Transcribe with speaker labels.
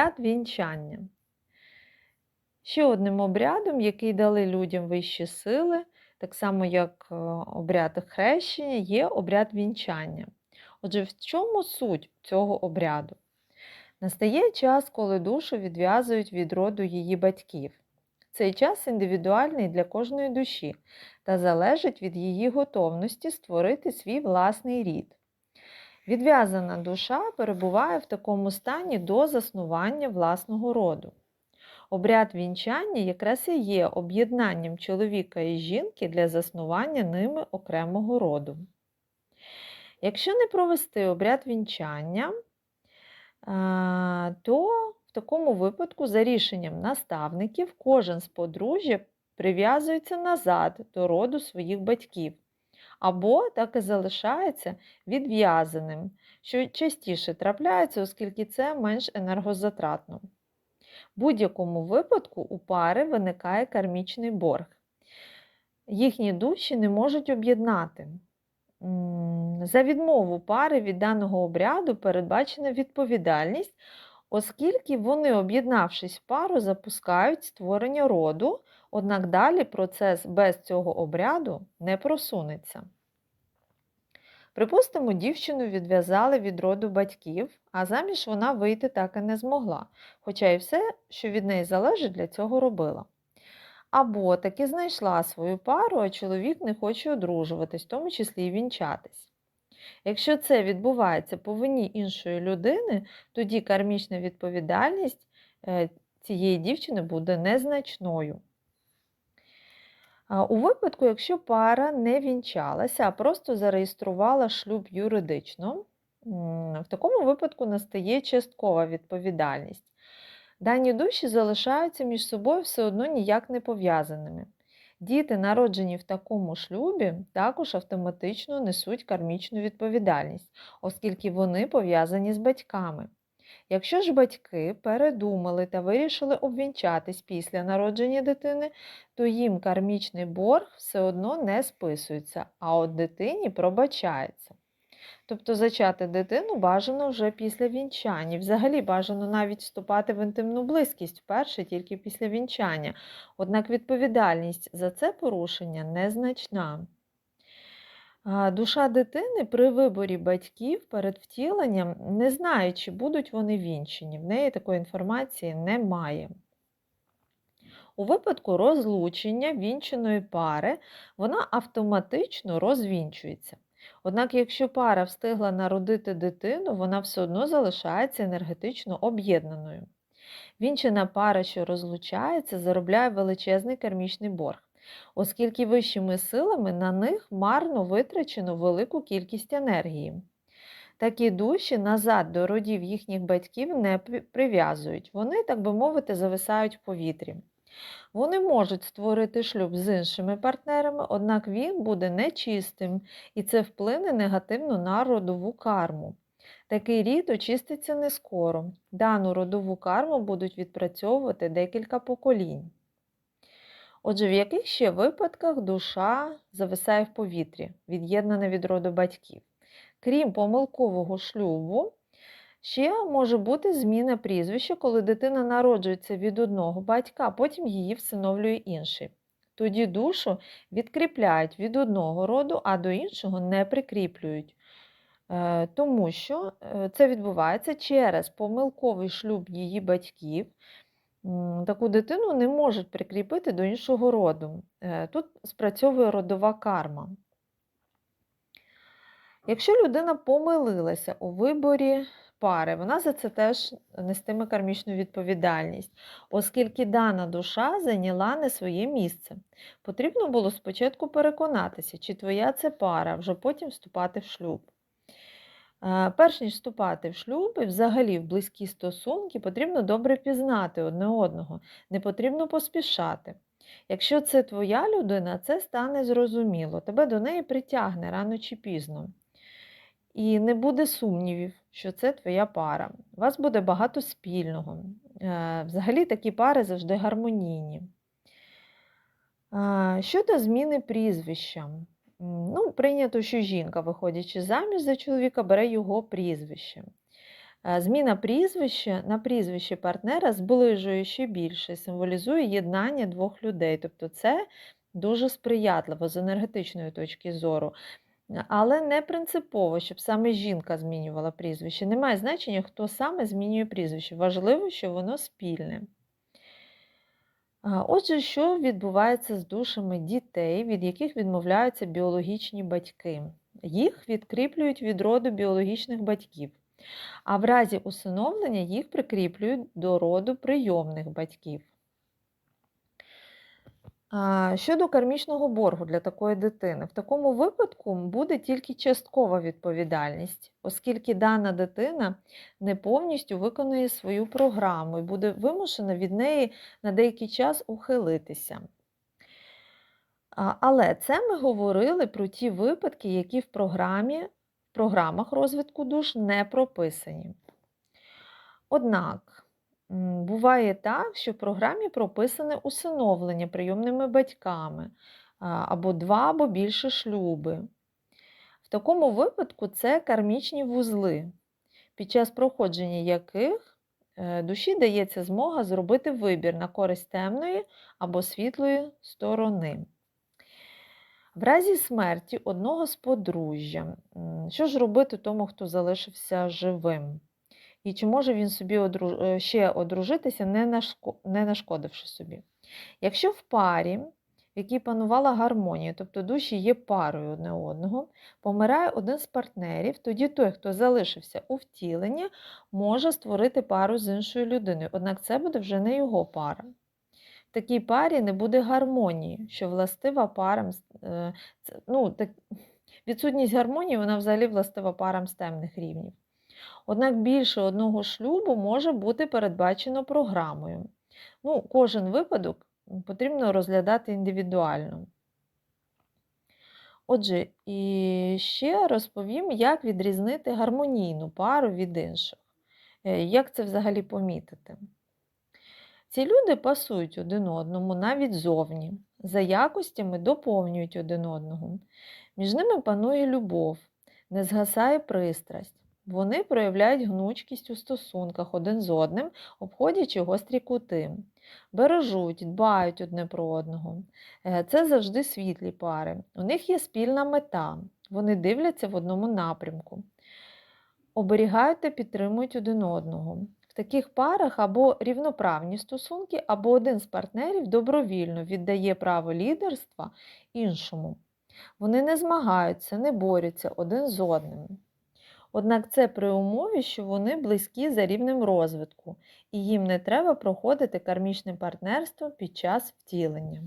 Speaker 1: Обряд вінчання. Ще одним обрядом, який дали людям вищі сили, так само як е, обряд хрещення, є обряд вінчання. Отже, в чому суть цього обряду? Настає час, коли душу відв'язують від роду її батьків. Цей час індивідуальний для кожної душі та залежить від її готовності створити свій власний рід. Відв'язана душа перебуває в такому стані до заснування власного роду. Обряд вінчання якраз і є об'єднанням чоловіка і жінки для заснування ними окремого роду. Якщо не провести обряд вінчання, то в такому випадку, за рішенням наставників, кожен з подружжя прив'язується назад до роду своїх батьків, або так і залишається відв'язаним, що частіше трапляється, оскільки це менш енергозатратно. В будь-якому випадку у пари виникає кармічний борг. Їхні душі не можуть об'єднати. За відмову пари від даного обряду передбачена відповідальність, оскільки вони, об'єднавшись в пару, запускають створення роду, однак далі процес без цього обряду не просунеться. Припустимо, дівчину відв'язали від роду батьків, а заміж вона вийти так і не змогла, хоча і все, що від неї залежить, для цього робила. Або таки знайшла свою пару, а чоловік не хоче одружуватись, в тому числі і вінчатись. Якщо це відбувається по вині іншої людини, тоді кармічна відповідальність е, цієї дівчини буде незначною. У випадку, якщо пара не вінчалася, а просто зареєструвала шлюб юридично, в такому випадку настає часткова відповідальність. Дані душі залишаються між собою все одно ніяк не пов'язаними. Діти, народжені в такому шлюбі, також автоматично несуть кармічну відповідальність, оскільки вони пов'язані з батьками. Якщо ж батьки передумали та вирішили обвінчатись після народження дитини, то їм кармічний борг все одно не списується, а от дитині пробачається. Тобто зачати дитину бажано вже після вінчання. Взагалі бажано навіть вступати в інтимну близькість вперше тільки після вінчання. Однак відповідальність за це порушення незначна. Душа дитини при виборі батьків перед втіленням не знає, чи будуть вони вінчені. В неї такої інформації немає. У випадку розлучення вінченої пари вона автоматично розвінчується. Однак, якщо пара встигла народити дитину, вона все одно залишається енергетично об'єднаною. Вінчена пара, що розлучається, заробляє величезний кармічний борг, оскільки вищими силами на них марно витрачено велику кількість енергії. Такі душі назад до родів їхніх батьків не прив'язують, вони, так би мовити, зависають в повітрі. Вони можуть створити шлюб з іншими партнерами, однак він буде нечистим, і це вплине негативно на родову карму. Такий рід очиститься не скоро. Дану родову карму будуть відпрацьовувати декілька поколінь. Отже, в яких ще випадках душа зависає в повітрі, від'єднана від роду батьків? Крім помилкового шлюбу, Ще може бути зміна прізвища, коли дитина народжується від одного батька, а потім її всиновлює інший. Тоді душу відкріпляють від одного роду, а до іншого не прикріплюють. Е, тому що е, це відбувається через помилковий шлюб її батьків. Таку дитину не можуть прикріпити до іншого роду. Е, тут спрацьовує родова карма. Якщо людина помилилася у виборі пари, вона за це теж нестиме кармічну відповідальність, оскільки дана душа зайняла не своє місце. Потрібно було спочатку переконатися, чи твоя це пара, вже потім вступати в шлюб. Перш ніж вступати в шлюб і взагалі в близькі стосунки, потрібно добре пізнати одне одного, не потрібно поспішати. Якщо це твоя людина, це стане зрозуміло, тебе до неї притягне рано чи пізно. І не буде сумнівів, що це твоя пара. У вас буде багато спільного. Е, взагалі такі пари завжди гармонійні. Щодо зміни прізвища, ну, прийнято, що жінка, виходячи заміж за чоловіка, бере його прізвище. Е, Зміна прізвища на прізвище партнера зближує ще більше, символізує єднання двох людей. Тобто це дуже сприятливо з енергетичної точки зору. Е, Але не принципово, щоб саме жінка змінювала прізвище. Немає значення, хто саме змінює прізвище. Важливо, що воно спільне. Отже, що відбувається з душами дітей, від яких відмовляються біологічні батьки? Їх відкріплюють від роду біологічних батьків, а в разі усиновлення їх прикріплюють до роду прийомних батьків. Щодо кармічного боргу для такої дитини, в такому випадку буде тільки часткова відповідальність, оскільки дана дитина не повністю виконує свою програму і буде вимушена від неї на деякий час ухилитися. Але це ми говорили про ті випадки, які в програмі, в програмах розвитку душ не прописані. Однак буває так, що в програмі прописане усиновлення прийомними батьками або два або більше шлюби. В такому випадку це кармічні вузли, під час проходження яких е, душі дається змога зробити вибір на користь темної або світлої сторони. В разі смерті одного з подружжя, що ж робити тому, хто залишився живим? І чи може він собі одру- е, ще одружитися, не нашко- не нашкодивши собі? Якщо в парі, в якій панувала гармонія, тобто душі є парою одне одного, помирає один з партнерів, тоді той, хто залишився у втіленні, може створити пару з іншою людиною. Однак це буде вже не його пара. В такій парі не буде гармонії, що властива парам. е, Ну, так, відсутність гармонії вона взагалі властива парам з темних рівнів. Однак більше одного шлюбу може бути передбачено програмою. Ну, кожен випадок потрібно розглядати індивідуально. Отже, і ще розповім, як відрізнити гармонійну пару від інших. Е, Як це взагалі помітити? Ці люди пасують один одному навіть зовні, за якостями доповнюють один одного. Між ними панує любов, не згасає пристрасть. Вони проявляють гнучкість у стосунках один з одним, обходячи гострі кути, бережуть, дбають одне про одного. Е, Це завжди світлі пари. У них є спільна мета, вони дивляться в одному напрямку, оберігають та підтримують один одного. В таких парах або рівноправні стосунки, або один з партнерів добровільно віддає право лідерства іншому. Вони не змагаються, не борються один з одним. Однак це при умові, що вони близькі за рівнем розвитку, і їм не треба проходити кармічне партнерство під час втілення.